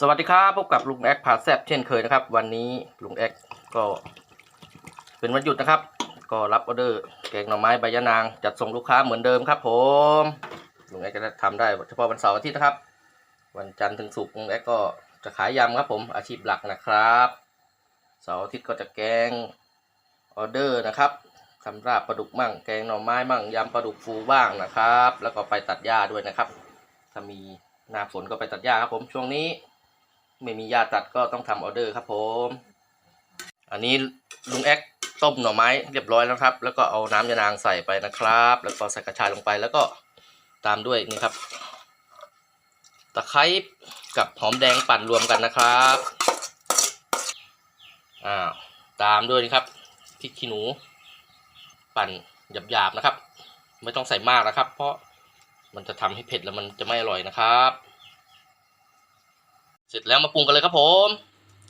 สวัสดีครับพบกับลุงแอคผาแซบเช่นเคยนะครับ วันนี้ลุงแอคก็เป็นวันหยุดนะครับ ก็รับออเดอร์แกงหน่อไม้ใบยะนาง จัดส่งลูกค้าเหมือนเดิมครับ ผมลุงแอคจะทำได้เฉพาะวันเสาร์อาทิตย์นะครับ วันจันทร์ถึงศุกร์ลุงแอคก็จะขายยำครับผมอาชีพหลักนะครับเสาร์อาทิตย์ก็จะแกงออเดอร์นะครับสำหรับปลาดุกมั่งแกงหน่อไม้มั่งยำปลาดุกฟูบ้างนะครับ แล้วก็ไปตัดหญ้าด้วยนะครับ ถ้ามีหน้าฝนก็ไปตัดหญ้าครับผมช่วงนี้ ไม่มียาตัดก็ต้องทำออเดอร์ครับผม อันนี้ลุงแอ๊กต้มหน่อไม้เรียบร้อยแล้วครับ แล้วก็เอาน้ำยานางใส่ไปนะครับ แล้วก็ใส่กระชายลงไปแล้วก็ตามด้วยนี่ครับ ตะไคร้กับหอมแดงปั่นรวมกันนะครับอ้าตามด้วยนี่ครับพริกขี้หนู ปั่นหยาบๆนะครับ ไม่ต้องใส่มากนะครับ เพราะมันจะทำให้เผ็ดแล้วมันจะไม่อร่อยนะครับ สร็จแล้วมาปรุงกันเลยครับผม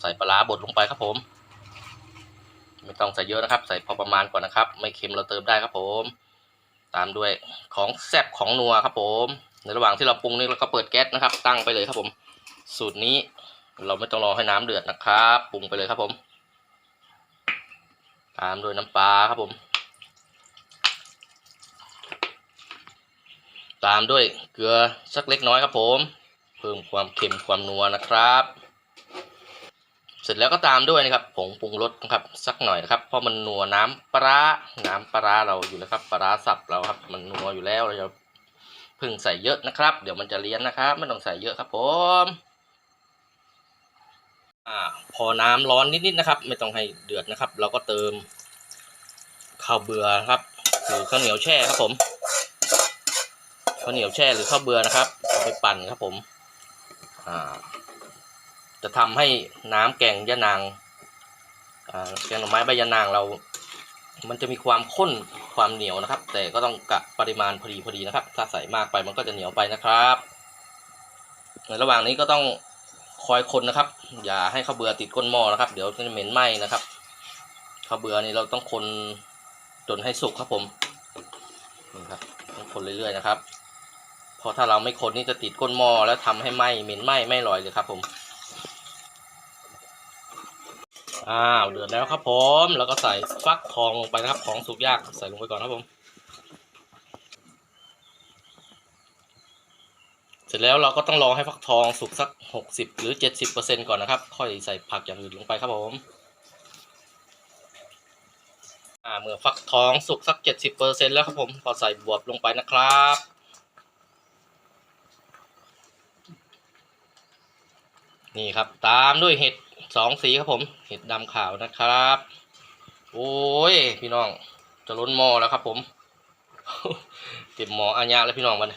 ใส่ปลาบดลงไปครับผม ไม่ต้องใส่เยอะนะครับ ใส่พอประมาณก่อนนะครับ ไม่เค็มเราเติมได้ครับผม ตามด้วยของแซ่บของนัวครับผม ในระหว่างที่เราปรุงนี่เราก็เปิดแก๊สนะครับ ตั้งไปเลยครับผม สูตรนี้เราไม่ต้องรอให้น้ำเดือดนะครับปรุงไปเลยครับผม ตามด้วยน้ำปลาครับผม ตามด้วยเกลือสักเล็กน้อยครับผม พิ่มความเค็มความนัวนะครับ เสร็จแล้วก็ตามด้วยนะครับผงปรุงรสนะครับสักหน่อยนะครับเพราะมันนัวน้ำปลาร้าน้ำปลาเราอยู่แล้วครับปลาสับเราครับ มันนัวอยู่แล้วเราจะพึ่งใส่เยอะนะครับ เดี๋ยวมันจะเลี้ยนนะครับไม่ต้องใส่เยอะครับผมอพอน้ำร้อนนิดๆนะครับ ไม่ต้องให้เดือดนะครับ เราก็เติมข้าวเบื่อครับหรือข้าวเหนียวแช่ครับผมข้าวเหนียวแช่หรือข้าวเบื่อนะครับไปปั่นครับผม จะทำให้น้ำแกงยะนางแกงหน่อไม้ใบยะนางเรา มันจะมีความข้นความเหนียวนะครับ แต่ก็ต้องกะปริมาณพอดีพอดีนะครับ ถ้าใส่มากไปมันก็จะเหนียวไปนะครับในระหว่างนี้ก็ต้องคอยคนนะครับ อย่าให้ข้าวเบื่อติดก้นหม้อนะครับ เดี๋ยวจะเหม็นไหม้นะครับข้าวเบื่อนี่เราต้องคนจนให้สุกครับผมนี่ครับต้องคนเรื่อยๆนะครับ เพราะถ้าเราไม่คนนี่จะติดก้นหม้อแล้วทำให้ไหม้เหม็นไหม้ไม่อร่อยเลยครับผม อ้าวเดือดแล้วครับผม แล้วก็ใส่ฟักทองลงไปนะครับ ของสุกยากใส่ลงไปก่อนครับผม เสร็จแล้วเราก็ต้องรอให้ฟักทองสุกสักหกสิบหรือเจ็ดสิบเปอร์เซ็นก่อนนะครับ ค่อยใส่ผักอย่างอื่นลงไปครับผมอ่าเมื่อฟักทองสุกสักเจ็ดสิบเปอร์เซ็นแล้วครับผมก็ใส่บวบลงไปนะครับ นี่ครับ ตามด้วยเห็ดสองสีครับผม เห็ดดำขาวนะครับ โอ้ย พี่น้อง จะล้นหม้อแล้วครับ ผมเก็บหม้ออาญาแล้วพี่น้องมัน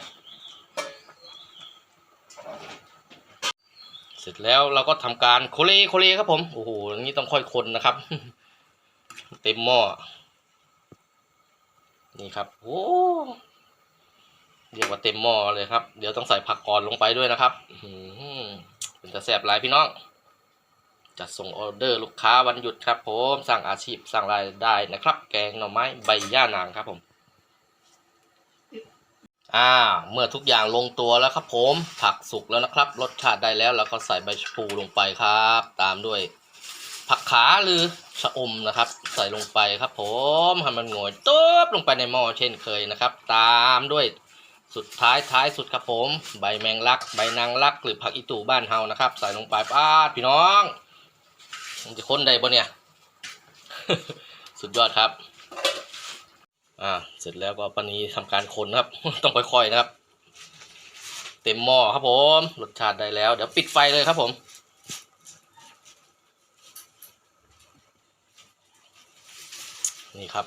เสร็จแล้วเราก็ทำการโคเลโคเลครับผมโอ้โหนี้ต้องค่อยคนนะครับ เต็มหม้อนี่ครับโอ้เรียกว่าเต็มหม้อเลยครับ เดี๋ยวต้องใส่ผักก่อนลงไปด้วยนะครับอื เป็นจะแสบหลายพี่น้อง จัดส่งออเดอร์ลูกค้าวันหยุดครับผมสร้างอาชีพสร้างรายได้นะครับ แกงหน่อไม้ใบย่านางครับผมอ่าเมื่อทุกอย่างลงตัวแล้วครับผมผักสุกแล้วนะครับรสชาติได้แล้วแล้วก็ใส่ใบชะพูลงไปครับ ตามด้วย ผักขาหรือชะอมนะครับ ใส่ลงไปครับผมให้มันงอยตุ๊บลงไปในหม้อเช่นเคยนะครับ ตามด้วย สุดท้ายท้ายสุดครับผม ใบแมงลัก ใบนางลัก หรือผักอีตูบ้านเฮานะครับ ใส่ลงไปป้าพี่น้องมันจะค้นได้ปะเนี่ย สุดยอดครับอ่าเสร็จแล้วก็ปนีทำการคนครับ ต้องค่อยๆนะครับ เต็มหม้อครับผมรสชาติได้แล้ว เดี๋ยวปิดไฟเลยครับผมนี่ครับ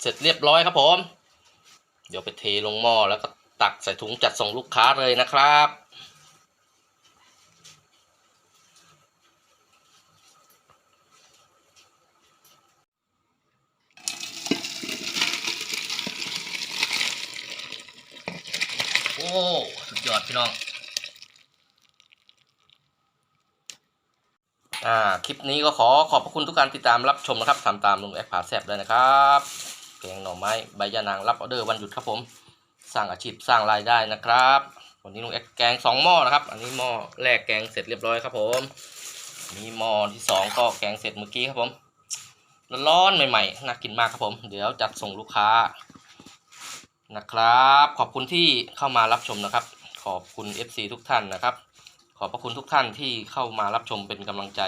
เสร็จเรียบร้อยครับผม เดี๋ยวไปเทลงหม้อแล้วก็ตักใส่ถุงจัดส่งลูกค้าเลยนะครับ โอ้ สุดยอดพี่น้อง อ่า คลิปนี้ก็ขอขอบพระคุณทุกการติดตามรับชมนะครับทำตามลุงแอคผาแซบเลยนะครับ แกงหน่อไม้ใบยะนางรับออเดอร์วันหยุดครับผม สร้างอาชีพสร้างรายได้นะครับ วันนี้ลุงแอกแกงสองหม้อนะครับ อันนี้หม้อแรกแกงเสร็จเรียบร้อยครับผมนี่หม้อที่สองก็แกงเสร็จเมื่อกี้ครับผมร้อนใหม่ๆน่ากินมากครับผม เดี๋ยวจัดส่งลูกค้านะครับ ขอบคุณที่เข้ามารับชมนะครับ ขอบคุณ FC ทุกท่านนะครับ ขอบพระคุณทุกท่านที่เข้ามารับชมเป็นกำลังใจ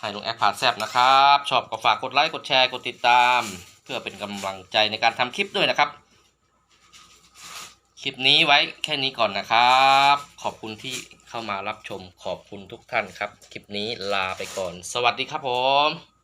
ให้ลุงแอคพาแซบนะครับ ชอบก็ฝากกดไลค์กดแชร์กดติดตาม เพื่อเป็นกำลังใจในการทำคลิปด้วยนะครับ คลิปนี้ไว้แค่นี้ก่อนนะครับ ขอบคุณที่เข้ามารับชมขอบคุณทุกท่านครับ คลิปนี้ลาไปก่อน สวัสดีครับผม